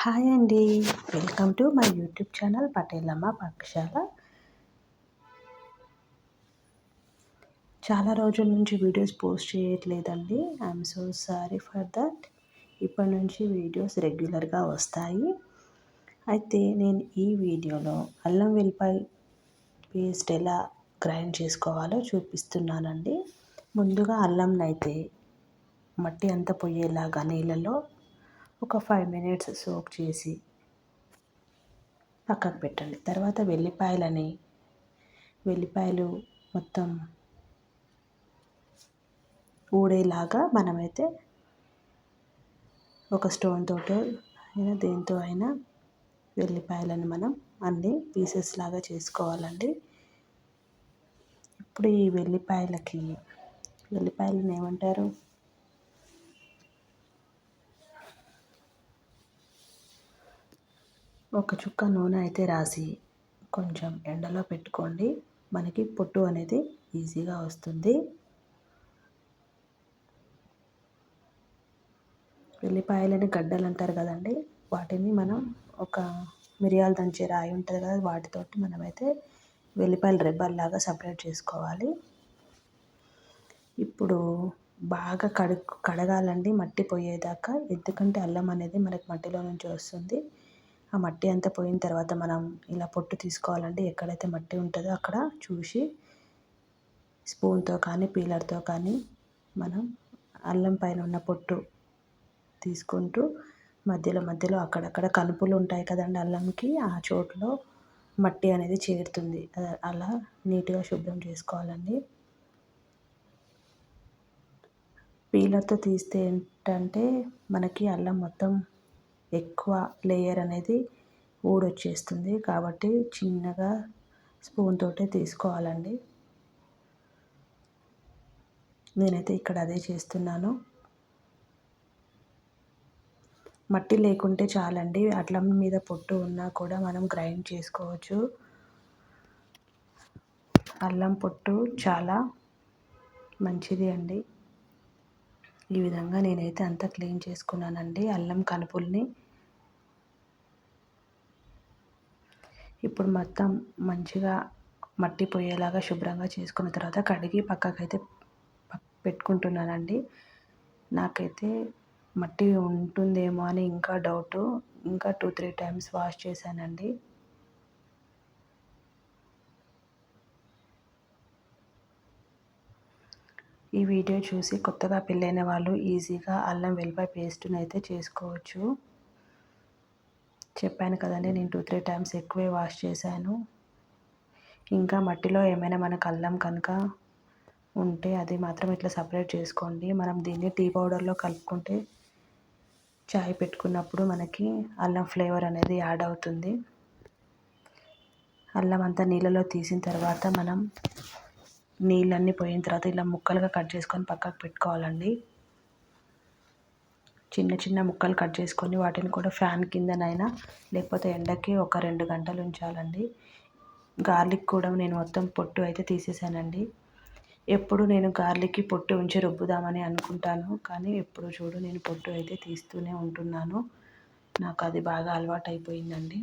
Hi అండి. Welcome to my YouTube channel Patelamma Pathashala. చాలా రోజుల నుంచి వీడియోస్ పోస్ట్ చేయట్లేదండి. I'm so sorry for that ఇప్పటి నుంచి వీడియోస్ రెగ్యులర్గా వస్తాయి. అయితే నేను ఈ వీడియోలో అల్లం వెల్లిపాయ పేస్ట్ ఎలా గ్రైండ్ చేసుకోవాలో చూపిస్తున్నానండి. ముందుగా అల్లంనైతే మట్టి అంతా పోయేలాగా నీళ్ళలో ఒక ఫైవ్ మినిట్స్ సోక్ చేసి పక్కకు పెట్టండి. తర్వాత వెల్లిపాయలని వెల్లిపాయలు మొత్తం ఊడేలాగా మనమైతే ఒక స్టోన్ తోటో అయినా దేంతో అయినా వెల్లిపాయలను మనం అన్ని పీసెస్ లాగా చేసుకోవాలండి. ఇప్పుడు ఈ వెల్లిపాయలకి వెల్లిపాయలను ఏమంటారు? ఒక చుక్క నూనె అయితే రాసి కొంచెం ఎండలో పెట్టుకోండి. మనకి పొట్టు అనేది ఈజీగా వస్తుంది. వెల్లిపాయలని గడ్డలు అంటారు కదండి వాటిని మనం ఒక మిరియాలు దంచే రాయి ఉంటుంది కదా వాటితోటి మనమైతే వెల్లిపాయలు రెబ్బల్లాగా సపరేట్ చేసుకోవాలి. ఇప్పుడు బాగా కడుగు కడగాలండి మట్టి పోయేదాకా ఎందుకంటే అల్లం అనేది మనకి మట్టిలో నుంచి వస్తుంది. ఆ మట్టి అంతా పోయిన తర్వాత మనం ఇలా పొట్టు తీసుకోవాలండి ఎక్కడైతే మట్టి ఉంటుందో అక్కడ చూసి స్పూన్తో కానీ పీలర్తో కానీ మనం అల్లం పైన ఉన్న పొట్టు తీసుకుంటూ మధ్యలో మధ్యలో అక్కడక్కడ కనుపులు ఉంటాయి కదండి అల్లంకి ఆ చోట్లో మట్టి అనేది చేరుతుంది. అలా నీట్గా శుభ్రం చేసుకోవాలండి. పీలర్తో తీస్తే ఏంటంటే మనకి అల్లం మొత్తం ఎక్కువ లేయర్ అనేది ఊడొచ్చేస్తుంది. కాబట్టి చిన్నగా స్పూన్ తోటే తీసుకోవాలండి. నేనైతే ఇక్కడ అదే చేస్తున్నాను. మట్టి లేకుంటే చాలండి. అట్లం మీద పొట్టు ఉన్నా కూడా మనం గ్రైండ్ చేసుకోవచ్చు. అల్లం పొట్టు చాలా మంచిది అండి. ఈ విధంగా నేనైతే అంతా క్లీన్ చేసుకున్నానండి అల్లం కనుపుల్ని ఇప్పుడు మొత్తం మంచిగా మట్టి పోయేలాగా శుభ్రంగా చేసుకున్న తర్వాత కడిగి పక్కకైతే పెట్టుకుంటున్నానండి. నాకైతే మట్టి ఉంటుందేమో అని ఇంకా డౌటు. ఇంకా టూ త్రీ టైమ్స్ వాష్ చేశానండి. ఈ వీడియో చూసి కొత్తగా పెళ్ళైన వాళ్ళు ఈజీగా అల్లం వెల్లిపాయ పేస్ట్ని అయితే చేసుకోవచ్చు. చెప్పాను కదండి నేను టూ త్రీ టైమ్స్ ఎక్కువే వాష్ చేశాను. ఇంకా మట్టిలో ఏమైనా మనకు అల్లం కనుక ఉంటే అది మాత్రం ఇట్లా సపరేట్ చేసుకోండి. మనం దీన్ని టీ పౌడర్లో కలుపుకుంటే చాయ్ పెట్టుకున్నప్పుడు మనకి అల్లం ఫ్లేవర్ అనేది యాడ్ అవుతుంది. అల్లం అంతా నీళ్ళలో తీసిన తర్వాత మనం నీళ్ళన్నీ పోయిన తర్వాత ఇలా ముక్కలుగా కట్ చేసుకొని పక్కకు పెట్టుకోవాలండి. చిన్న చిన్న ముక్కలు కట్ చేసుకొని వాటిని కూడా ఫ్యాన్ కిందనైనా లేకపోతే ఎండకి ఒక రెండు గంటలు ఉంచాలండి. గార్లిక్ కూడా నేను మొత్తం పొట్టు అయితే తీసేసానండి. ఎప్పుడు నేను గార్లిక్కి పొట్టు ఉంచి రుబ్బుదామని అనుకుంటాను కానీ ఎప్పుడు చూడు నేను పొట్టు అయితే తీస్తూనే ఉంటున్నాను. నాకు అది బాగా అలవాటు అయిపోయిందండి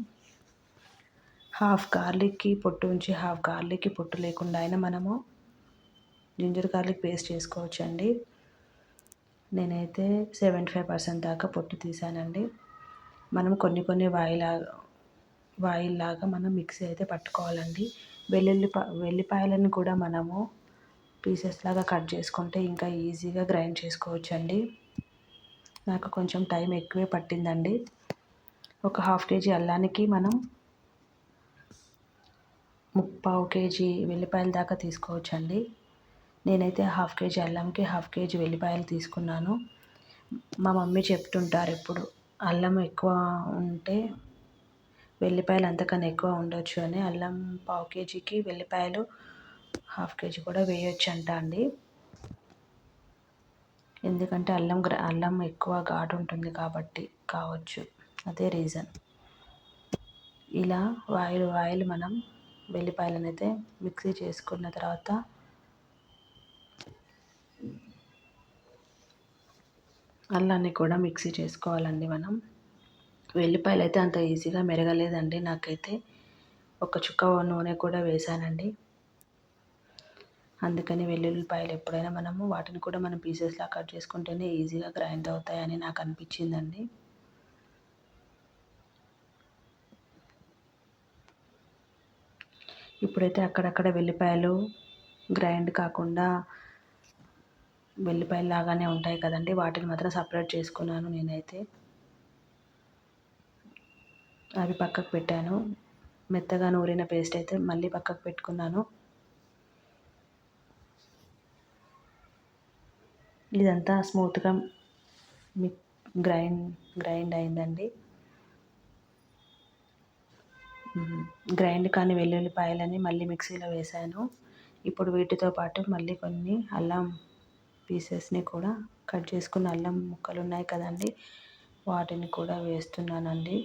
హాఫ్ గార్లిక్కి పొట్టు ఉంచి హాఫ్ గార్లిక్కి పొట్టు లేకుండా అయినా మనము జింజర్ గార్లిక్ పేస్ట్ చేసుకోవచ్చండి. నేనైతే సెవెంటీ ఫైవ్ పర్సెంట్ దాకా పొట్టు తీసానండి. మనం కొన్ని కొన్ని వాయిలా వాయిల్లాగా మనం మిక్సీ అయితే పట్టుకోవాలండి. వెల్లుల్లి వెల్లిపాయలను కూడా మనము పీసెస్ లాగా కట్ చేసుకుంటే ఇంకా ఈజీగా గ్రైండ్ చేసుకోవచ్చండి. నాకు కొంచెం టైం ఎక్కువే పట్టిందండి. ఒక హాఫ్ కేజీ అల్లానికి మనం ముప్పావు కేజీ వెల్లిపాయల దాకా తీసుకోవచ్చండి. నేనైతే హాఫ్ కేజీ అల్లంకి హాఫ్ కేజీ వెల్లిపాయలు తీసుకున్నాను. మా మమ్మీ చెప్తుంటారు ఎప్పుడు అల్లం ఎక్కువ ఉంటే వెల్లిపాయలు అంతకన్నా ఎక్కువ ఉండొచ్చు అని. అల్లం పావు కేజీకి వెల్లిపాయలు హాఫ్ కేజీ కూడా వేయొచ్చు అంట అండి. ఎందుకంటే అల్లం అల్లం ఎక్కువ ఘాటు ఉంటుంది కాబట్టి కావచ్చు. అదే రీజన్. ఇలా వాయిల్ వాయిల్ మనం వెల్లిపాయలను అయితే మిక్సీ చేసుకున్న తర్వాత అల్లాన్ని కూడా మిక్సీ చేసుకోవాలండి మనం. వెల్లిపాయలు అయితే అంత ఈజీగా మెరగలేదండి. నాకైతే ఒక చుక్క నూనె కూడా వేసానండి అందుకని వెల్లుల్లిపాయలు ఎప్పుడైనా మనము వాటిని కూడా మనం పీసెస్లా కట్ చేసుకుంటేనే ఈజీగా గ్రైండ్ అవుతాయని నాకు అనిపించిందండి. ఇప్పుడైతే అక్కడక్కడ వెల్లిపాయలు గ్రైండ్ కాకుండా వెల్లిపాయలు లాగానే ఉంటాయి కదండి. వాటిని మాత్రం సపరేట్ చేసుకున్నాను నేనైతే. అవి పక్కకు పెట్టాను. మెత్తగా నూరిన పేస్ట్ అయితే మళ్ళీ పక్కకు పెట్టుకున్నాను. ఇదంతా స్మూత్గా మిక్ గ్రైండ్ గ్రైండ్ అయిందండి. గ్రైండ్ కానీ వెల్లుల్లిపాయలని మళ్ళీ మిక్సీలో వేసాను ఇప్పుడు వీటితో పాటు మళ్ళీ కొన్ని అల్లం పీసెస్ని కూడా కట్ చేసుకున్న అల్లం ముక్కలు ఉన్నాయి కదండి. వాటిని కూడా వేస్తున్నానండి.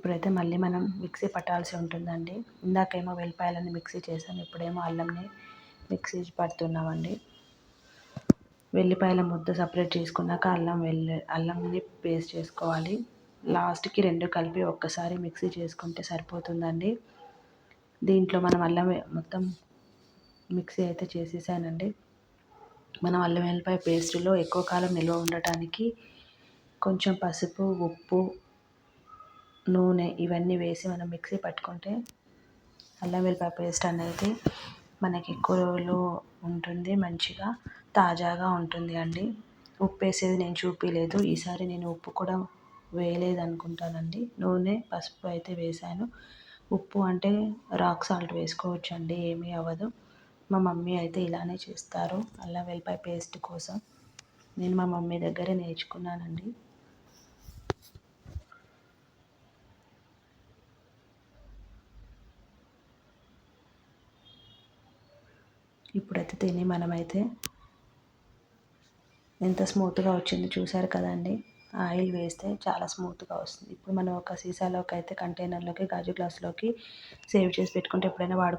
ఇప్పుడైతే మళ్ళీ మనం మిక్సీ పట్టాల్సి ఉంటుందండి. ఇందాకేమో వెల్లిపాయలని మిక్సీ చేసాం ఇప్పుడేమో అల్లంని మిక్సీ పడుతున్నామండి. వెల్లిపాయల ముద్ద సపరేట్ చేసుకున్నాక అల్లం వెల్లి అల్లంని పేస్ట్ చేసుకోవాలి. లాస్ట్కి రెండు కలిపి ఒక్కసారి మిక్సీ చేసుకుంటే సరిపోతుందండి. దీంట్లో మనం అల్లం మొత్తం మిక్సీ అయితే చేసేసానండి. మనం అల్లం వెల్లిపాయ పేస్ట్లో ఎక్కువ కాలం నిల్వ ఉండటానికి కొంచెం పసుపు ఉప్పు నూనె ఇవన్నీ వేసి మనం మిక్సీ పట్టుకుంటే అల్లం వెల్లిపాయ పేస్ట్ అనేది మనకి ఎక్కువ రోజులు ఉంటుంది మంచిగా తాజాగా ఉంటుంది అండి. ఉప్పు వేసేది నేను చూపించలేదు ఈసారి నేను ఉప్పు కూడా వేయలేదు అనుకుంటానండి. నూనె పసుపు అయితే వేసాను ఉప్పు అంటే రాక్ సాల్ట్ వేసుకోవచ్చు అండి ఏమీ అవ్వదు. మా మమ్మీ అయితే ఇలానే చేస్తారు అల్లం వెల్లిపాయ పేస్ట్ కోసం. నేను మా మమ్మీ దగ్గరే నేర్చుకున్నానండి. ఇప్పుడైతే తిని మనమైతే ఎంత స్మూత్గా వచ్చింది చూసారు కదండి. ఆయిల్ వేస్తే చాలా స్మూత్గా వస్తుంది. ఇప్పుడు మనం ఒక సీసాలోకి అయితే కంటైనర్లోకి గాజు గ్లాసులోకి సేవ్ చేసి పెట్టుకుంటే ఎప్పుడైనా వాడుకో